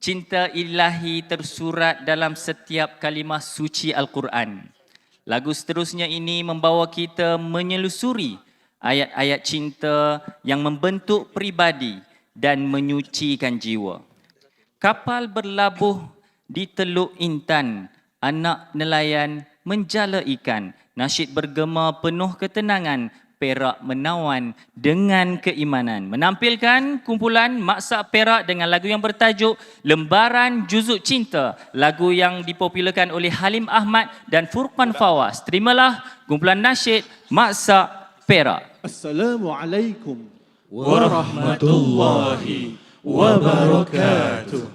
Cinta ilahi tersurat dalam setiap kalimah suci Al-Quran. Lagu seterusnya ini membawa kita menyelusuri ayat-ayat cinta yang membentuk pribadi dan menyucikan jiwa. Kapal berlabuh di Teluk Intan, anak nelayan menjala ikan. Nasyid bergema penuh ketenangan, Perak menawan dengan keimanan. Menampilkan kumpulan Maksa Perak dengan lagu yang bertajuk Lembaran Juzuk Cinta. Lagu yang dipopularkan oleh Halim Ahmad dan Furqan Fawaz. Terimalah kumpulan nasyid Maksa Perak. Assalamualaikum warahmatullahi wabarakatuh.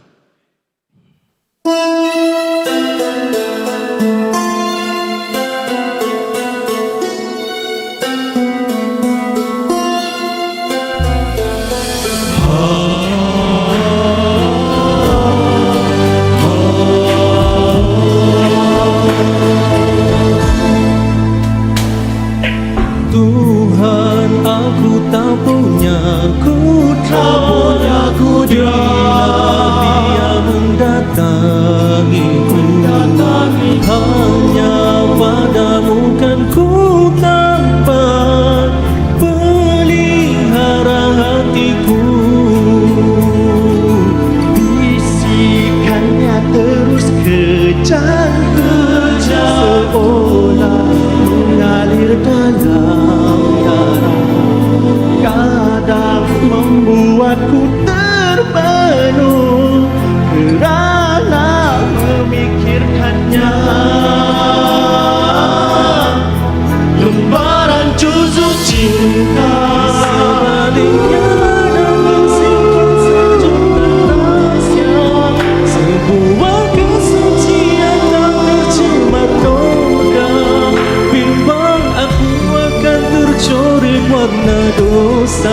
Tuhan aku tak punya kudra Bila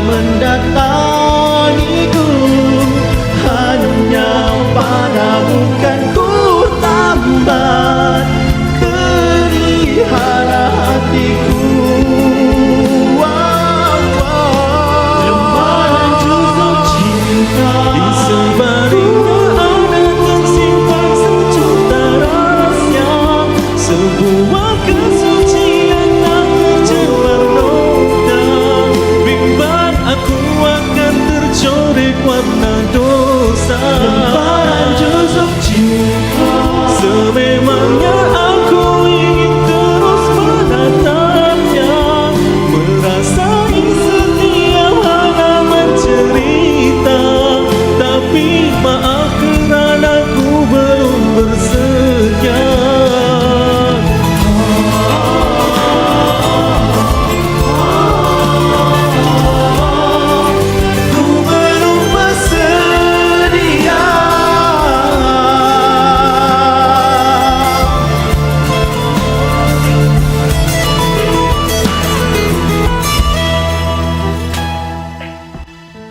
mendatangiku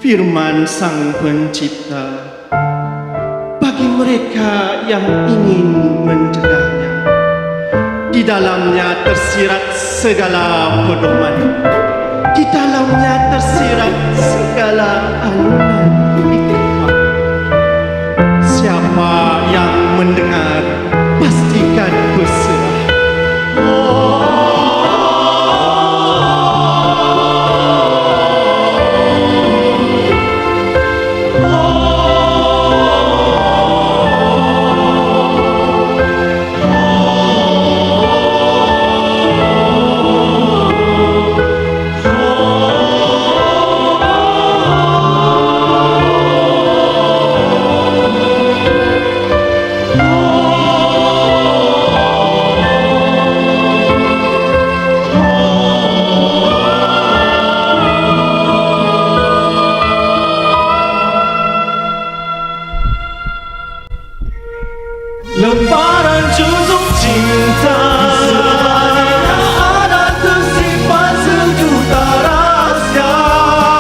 Firman Sang Pencipta bagi mereka yang ingin mencegahnya. Di dalamnya tersirat segala pedoman. Di dalamnya tersirat segala alunan lebaran cukup cinta Sebenarnya ada tersimpan sejuta rahasia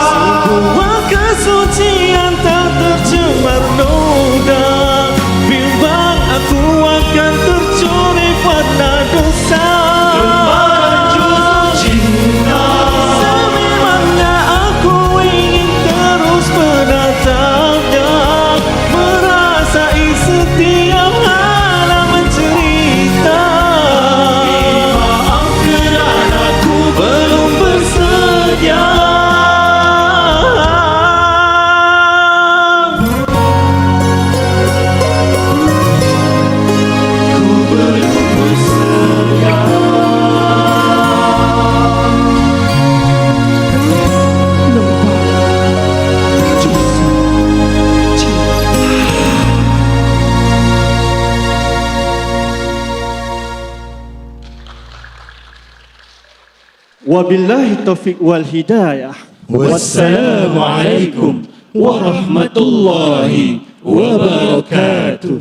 Sebuah kesucian tak ter Wabillahi taufiq wal hidayah. Wassalamualaikum warahmatullahi wabarakatuh.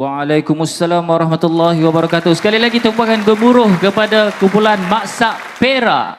Waalaikumsalam warahmatullahi wabarakatuh. Sekali lagi tumpukan gemuruh kepada kumpulan Maksa Pera.